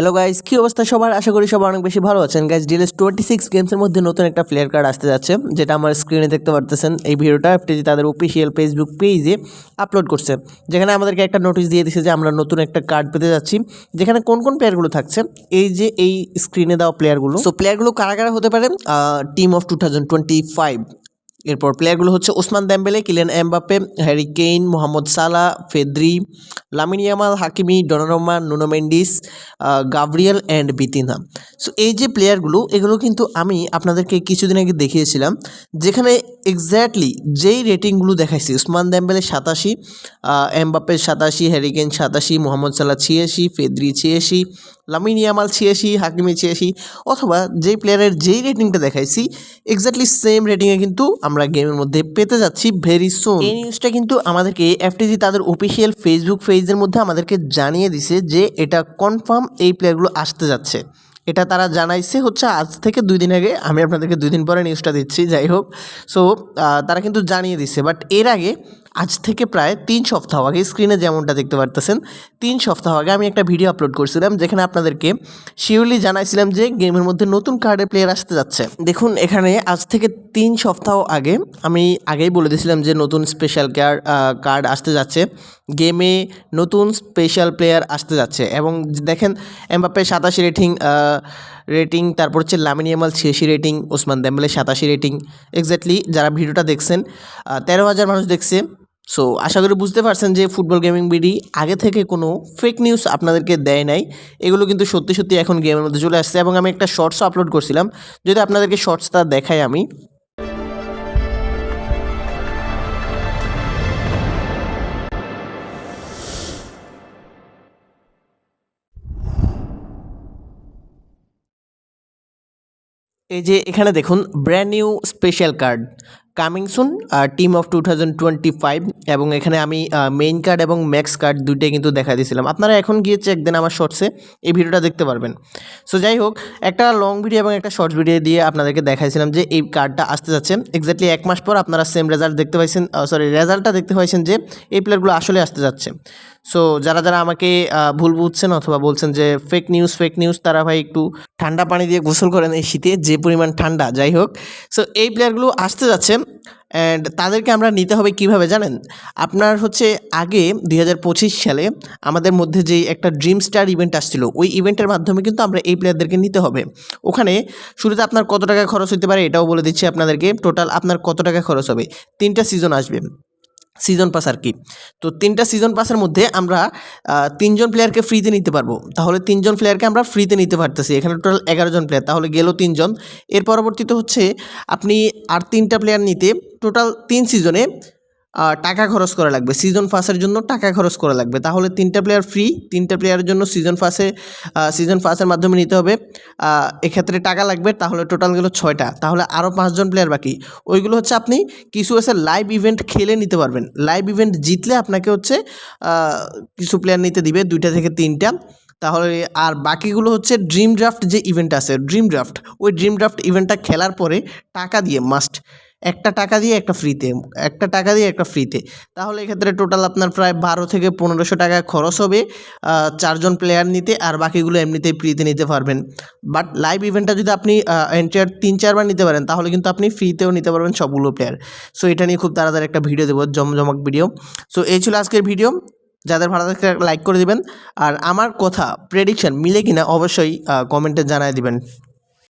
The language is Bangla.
হ্যালো গাইজ কী অবস্থা সবার? আশা করি সবার অনেক বেশি ভালো আছেন। গাইজ ডিএলএস টোয়েন্টি সিক্স গেমসের মধ্যে নতুন একটা প্লেয়ার কার্ড আসতে যাচ্ছে, যেটা আমার স্ক্রিনে দেখতে পারতেছেন। এই ভিডিওটা এফটিজি তাদের অফিসিয়াল ফেসবুক পেজে আপলোড করছে, যেখানে আমাদেরকে একটা নোটিশ দিয়ে দিচ্ছে যে আমরা নতুন একটা কার্ড পেতে যাচ্ছি, যেখানে কোন কোন প্লেয়ারগুলো থাকছে, এই যে এই স্ক্রিনে দেওয়া প্লেয়ারগুলো সো প্লেয়ারগুলো কারা কারা হতে পারে? Team of two thousand twenty five এরপর প্লেয়ারগুলো হচ্ছে Ousmane Dembele Kylian Mbappe Harry Kane Mohamed Salah Pedri Lamine Yamal Hakimi Donnarumma Nuno Mendes ah, Gabriel and Vitinha so এই যে প্লেয়ারগুলো এগুলো কিন্তু আমি আপনাদেরকে কিছুদিন আগে দেখিয়েছিলাম যেখানে এক্স্যাক্টলি যেই রেটিংগুলো দেখাইছি উসমান দ্যাম্বেলে সাতাশি এমবাপে সাতাশি হ্যারিকেন সাতাশি মোহাম্মদ সাল্লাহ ছিয়াশি ফেদ্রি ছিয়াশি লামিন ইয়ামাল ছিয়াশি হাকিমি ছিয়াশি অথবা যেই প্লেয়ারের যেই রেটিংটা দেখাইছি এক্স্যাক্টলি সেম রেটিংয়ে কিন্তু আমরা গেমের মধ্যে পেতে যাচ্ছি ভেরি সুন এই নিউজটা কিন্তু আমাদেরকে এফটিজি তাদের অফিসিয়াল ফেসবুক পেজের মধ্যে আমাদেরকে জানিয়ে দিছে যে এটা কনফার্ম এই প্লেয়ারগুলো আসতে যাচ্ছে। এটা তারা জানাইছে হচ্ছে আজ থেকে দুই দিন আগে। আমি আপনাদেরকে দুই দিন পরে নিউজটা দিচ্ছি, যাই হোক। সো তারা কিন্তু জানিয়ে দিছে। বাট এর আগে আজ থেকে প্রায় তিন সপ্তাহ আগে স্ক্রিনে যেমনটা দেখতে পারতেছেন, তিন সপ্তাহ আগে আমি একটা ভিডিও আপলোড করছিলাম, যেখানে আপনাদেরকে শিওরলি জানাইছিলাম যে গেমের মধ্যে নতুন কার্ডের প্লেয়ার আসতে যাচ্ছে। দেখুন, এখানে আজ থেকে তিন সপ্তাহ আগে আমি আগেই বলে দিয়েছিলাম যে নতুন স্পেশাল কার্ড কার্ড আসতে যাচ্ছে। গেমে নতুন স্পেশাল প্লেয়ার আসতে যাচ্ছে এবং দেখেন এমবাপ্পে সাতাশি রেটিং রেটিং তারপর হচ্ছে লামিনিয়ামাল ছিয়াশি রেটিং ওসমান দেম্বেলে সাতাশি রেটিং এক্স্যাক্টলি যারা ভিডিওটা দেখছেন তেরো হাজার মানুষ দেখছে সো আশা করি বুঝতে পারছেন যে ফুটবল গেমিং বিডি আগে থেকে কোনো ফেক নিউজ আপনাদেরকে দেয় নাই। এগুলো কিন্তু সত্যি সত্যি এখন গেমের মধ্যে চলে আসছে এবং আমি একটা শর্টসও আপলোড করছিলাম, যদি আপনাদেরকে শর্টসটা দেখাই আমি। এই যে এখানে দেখুন brand new special card coming soon team of two thousand twenty five এবং এখানে আমি মেইন কার্ড এবং ম্যাক্স কার্ড দুইটাই কিন্তু দেখা দিয়েছিলাম। আপনারা এখন গিয়ে চেক দেন আমার শর্টসে এই ভিডিওটা দেখতে পারবেন। সো যাই হোক, একটা লং ভিডিও এবং একটা শর্টস ভিডিও দিয়ে আপনাদেরকে দেখাইছিলাম যে এই কার্ডটা আসতে যাচ্ছে। এক্স্যাক্টলি এক মাস পর আপনারা সেম রেজাল্ট দেখতে পাইছেন সরি রেজাল্টটা দেখতে পাইছেন যে এই প্লেয়ারগুলো আসলে আসতে যাচ্ছে। সো যারা যারা আমাকে ভুল বুঝছেন অথবা বলছেন যে ফেক নিউজ ফেক নিউজ তারা ভাই একটু ঠান্ডা পানি দিয়ে গোসল করেন এই শীতে, যে পরিমাণ ঠান্ডা, যাই হোক। সো এই প্লেয়ারগুলো আসতে যাচ্ছে। অ্যান্ড তাদেরকে আমরা নিতে হবে কীভাবে জানেন? আপনার হচ্ছে আগে দুই হাজার পঁচিশ সালে আমাদের মধ্যে যে একটা ড্রিম স্টার ইভেন্ট আসছিল, ওই ইভেন্টের মাধ্যমে কিন্তু আমরা এই প্লেয়ারদেরকে নিতে হবে। ওখানে শুরুতে আপনার কত টাকা খরচ হতে পারে এটাও বলে দিচ্ছি আপনাদেরকে। টোটাল আপনার কত টাকা খরচ হবে? তিনটা সিজন আসবে। সিজন পাস আর কি। তো তিনটা সিজন পাসের মধ্যে আমরা তিনজন প্লেয়ারকে ফ্রিতে নিতে পারব। তাহলে তিনজন প্লেয়ারকে আমরা ফ্রিতে নিতে পারতেছি। এখানে টোটাল এগারো জন প্লেয়ার তাহলে গেল তিনজন। এর পরবর্তীতে হচ্ছে, আপনি আর তিনটা প্লেয়ার নিতে টোটাল তিন সিজনে টাকা খরচ করা লাগবে। সিজন পাসের জন্য টাকা খরচ করা লাগবে। তাহলে তিনটা প্লেয়ার ফ্রি তিনটা প্লেয়ারের জন্য সিজন পাসে সিজন পাসের মাধ্যমে নিতে হবে। এক্ষেত্রে টাকা লাগবে, তাহলে টোটাল গেলো ছয়টা। তাহলে আরও পাঁচজন প্লেয়ার বাকি। ওইগুলো হচ্ছে আপনি কিছু এসে লাইভ ইভেন্ট খেলে নিতে পারবেন। লাইভ ইভেন্ট জিতলে আপনাকে হচ্ছে কিছু প্লেয়ার নিতে দিবে, দুইটা থেকে তিনটা। তাহলে আর বাকিগুলো হচ্ছে ড্রিম ড্রাফট যে ইভেন্ট আছে ড্রিম ড্রাফট ওই ড্রিম ড্রাফট ইভেন্টটা খেলার পরে টাকা দিয়ে মাস্ট একটা টাকা দিয়ে একটা ফ্রিতে একটা টাকা দিয়ে একটা ফ্রিতে তাহলে এক্ষেত্রে টোটাল আপনার প্রায় বারো থেকে পনেরোশো টাকা খরচ হবে চারজন প্লেয়ার নিতে আর বাকিগুলো এমনিতেই ফ্রিতে নিতে পারবেন। বাট লাইভ ইভেন্টটা যদি আপনি এন্টার তিন চারবার নিতে পারেন, তাহলে কিন্তু আপনি ফ্রিতেও নিতে পারবেন সবগুলো প্লেয়ার সো এটা নিয়ে খুব তাড়াতাড়ি একটা ভিডিও দেবো, জমজমক ভিডিও সো এই ছিল আজকের ভিডিও যাদের ভালো থাকে লাইক করে দিবেন। আর আমার কথা প্রেডিকশান মিলে কিনা অবশ্যই কমেন্টে জানায় দিবেন।